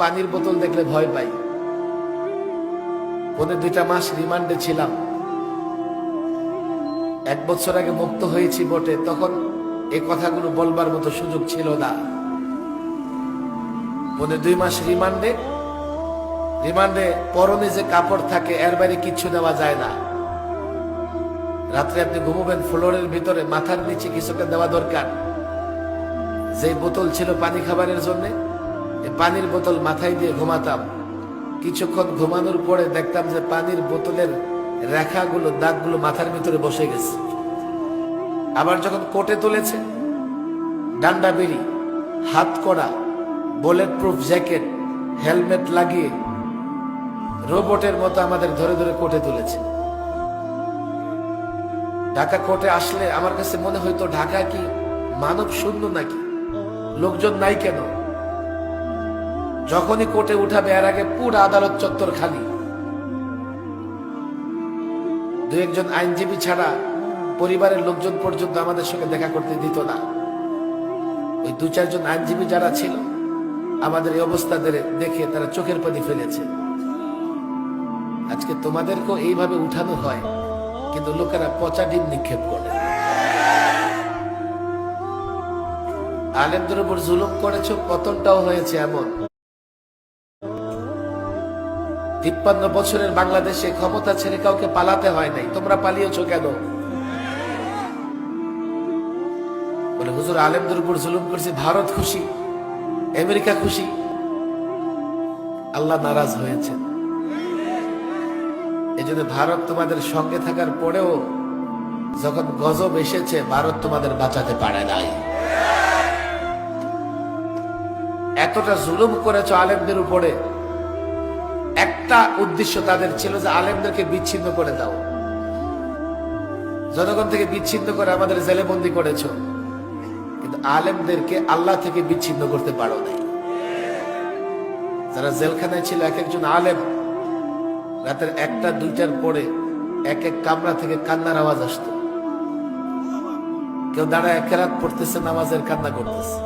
পানির বোতল দেখলে ভয় পাই। পনেরো দুইটা মাস রিমান্ডে ছিলাম। এক বছর আগে মুক্ত হয়েছি বটে, তখন এ কথাগুলো বলবার মতো সুযোগ ছিল না। পনেরো দুই মাস রিমান্ডে রিমান্ডে পরনে যে কাপড় থাকে, এর বাইরে কিচ্ছু দেওয়া যায় না। রাত্রে আপনি ঘুমোবেন, ফ্লোরের ভিতরে মাথার নিচে কিছুকে দেওয়া দরকার। যে বোতল ছিল পানি খাবারের জন্য পানির বোতল মাথায় দিয়ে ঘুমাতাম। কিছুক্ষণ ঘুমানোর পরে দেখতাম যে পানির বোতলের রেখাগুলো, দাগগুলো মাথার ভিতরে বসে গেছে। আবার যখন কোটে তুলেছে, ডান্ডা বেরি হাত করা বুলেট প্রুফ জ্যাকেট হেলমেট লাগিয়ে রোবটের মতো আমাদের ধরে ধরে কোটে তুলেছে। ঢাকা কোর্টে আসলে আমার কাছে মনে হইতো, ঢাকা কি মানব শূন্য নাকি? লোকজন নাই কেন? যখনই কোর্টে উঠাবে, এর আগে পুরো আদালত চত্বর খালি। দু একজন আইনজীবী ছাড়া পরিবারের লোকজন পর্যন্ত আমাদের সঙ্গে দেখা করতে দিত না। ওই দু চারজন আইনজীবী যারা ছিল, আমাদের এই অবস্থা দেখে তারা চোখের পানি ফেলেছে। আজকে তোমাদেরকেও এইভাবে উঠানো হয়, কিন্তু লোকেরা পচা ডিম নিক্ষেপ করে। আলেমদের উপর জুলুম করেছ, পতনটাও হয়েছে এমন। তিপ্পান্ন বছরের বাংলাদেশে ক্ষমতা ছেড়ে কাউকে পালাতে হয় নাই। তোমরা পালিয়েছো কেন? বলে, হুজুর, আলেমদের উপর জুলুম করছে, ভারত খুশি, আমেরিকা খুশি। আল্লাহ নারাজ হয়েছে এই জন্য ভারত তোমাদের সঙ্গে থাকার পরেও যখন গজব এসেছে, ভারত তোমাদের বাঁচাতে পারে নাই। এতটা জুলুম করেছ আলেমদের উপরে। একটা উদ্দেশ্য তাদের ছিল যে আলেমদেরকে বিচ্ছিন্ন করে দাও। জনগণ থেকে বিচ্ছিন্ন করে আমাদের জেলে বন্দি করেছ। কিন্তু আলেমদেরকে আল্লাহ থেকে বিচ্ছিন্ন করতে পারো নাই। যারা জেলখানায় ছিল, এক একজন আলেম রাতের একটা, দুইটার পরে এক এক কামরা থেকে কান্নার আওয়াজ আসতো। কেউ দাঁড়ায় এক রাত পড়তেছে, নামাজের কান্না করতেছে।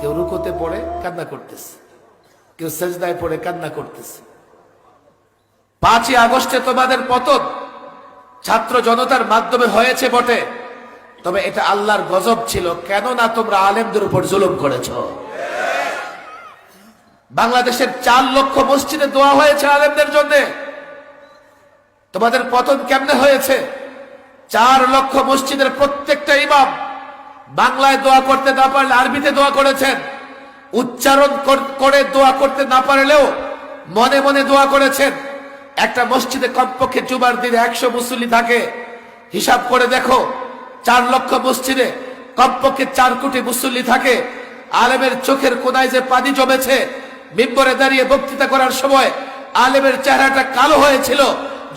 কেউ রুকোতে পড়ে, কান্না করতেছে। কেউ সেজদায় পড়ে, কান্না করতেছে। পাঁচই আগস্টে তোমাদের পতন। ছাত্র জনতার মাধ্যমে হয়েছে বটে। তবে এটা আল্লাহর গজব ছিল। কেন না তোমরা আলেমদের উপর জুলুম করেছ। বাংলাদেশের চার লক্ষ মসজিদে দোয়া হয়েছে আলেমদের জন্য। তোমাদের পতন কেমনে হয়েছে? চার লক্ষ মসজিদের প্রত্যেকটা ইমাম বাংলায় দোয়া করতে না পারলে আরবিতে দোয়া করেছেন। উচ্চারণ করে দোয়া করতে না পারলেও মনে মনে দোয়া করেছেন। একটা মসজিদে কমপক্ষে জুমার দিনে একশো মুসল্লি থাকে। হিসাব করে দেখো, চার লক্ষ মসজিদে কমপক্ষে চার কোটি মুসল্লি থাকে। আলেমের চোখের কোনায় যে পানি জমেছে, মিম্বরে দাঁড়িয়ে বক্তৃতা করার সময় আলেমের চেহারাটা কালো হয়েছিল।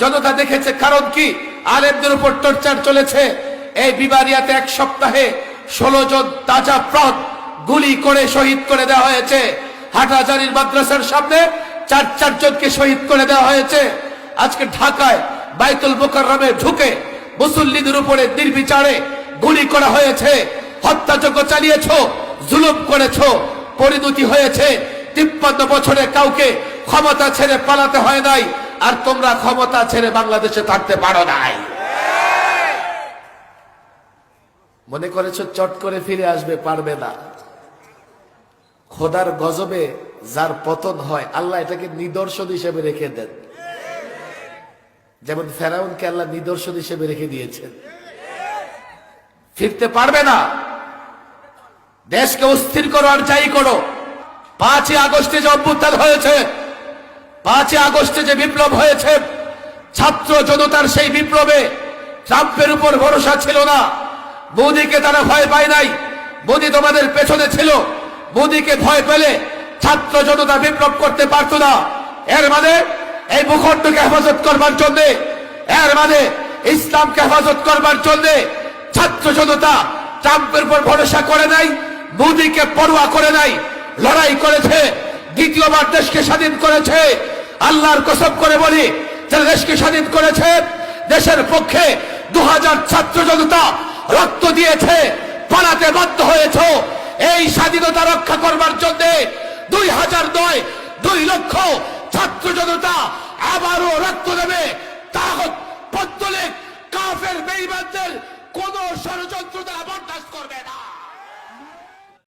জনতা দেখেছে, কারণ কি? আলেমদের উপর টর্চার চলেছে। এই বিবারিয়াতে এক সপ্তাহে ষোলো জন তাজা প্রাণ গুলি করে শহীদ করে দেওয়া হয়েছে। হাটাজারির মাদ্রাসার সামনে চার চারজনকে শহীদ করে দেওয়া হয়েছে। আজকে ঢাকায় বাইতুল মোকাররমে ঢুকে মুসল্লিদের উপরে নির্বিচারে গুলি করা হয়েছে। হত্যাযজ্ঞ চালিয়েছ, জুলুম করেছ, পরিণতি হয়েছে। তিপ্পান্ন বছরে কাউকে ক্ষমতা ছেড়ে পালাতে হয় নাই, আর তোমরা ক্ষমতা ছেড়ে বাংলাদেশে থাকতে পারো নাই। মনে করেছ চট করে ফিরে আসবে, পারবে না। খোদার গজবে যার পতন হয়, আল্লাহ এটাকে নিদর্শন হিসেবে রেখে দেন। যেমন ফেরাউনকে আল্লাহ নিদর্শন হিসেবে রেখে দিয়েছেন। ফিরতে পারবে না। দেশকে অস্থির করো আর যাই করো। পাঁচই আগস্টে যে অভ্যুত্থান হয়েছে, পাঁচই আগস্টে যে বিপ্লব হয়েছে, ছাত্র জনতার সেই বিপ্লবে ট্রাম্পের উপর ভরসা ছিল না। মোদীকে তারা ভয় পায় নাই। মোদী তোমাদের পেছনে ছিল। মোদীকে ভয় পেলে ছাত্র জনতা বিপ্লব করতে পারত না। এর মানে এই ভূখণ্ডকে হেফাজত করবার জন্য, এর মানে ইসলামকে হেফাজত করবার জন্য ছাত্র জনতা ট্রাম্পের উপর ভরসা করে নাই, মোদীকে পড়ুয়া করে নাই, লড়াই করেছে, দ্বিতীয়বার দেশকে স্বাধীন করেছে। আল্লাহর কসব করে বলি, যারা দেশকে স্বাধীন করেছে, দেশের পক্ষে দু হাজার ছাত্র জনতা রক্ত দিয়েছে, পালাতে বাধ্য হয়েছ। এই স্বাধীনতা রক্ষা করবার জন্য দুই হাজার নয়, দুই লক্ষ ছাত্র জনতা আবারও রক্ত দেবে। তাহলে কাফের বেইমানদের কোন ষড়যন্ত্রতা বরদাস্ত করবে না।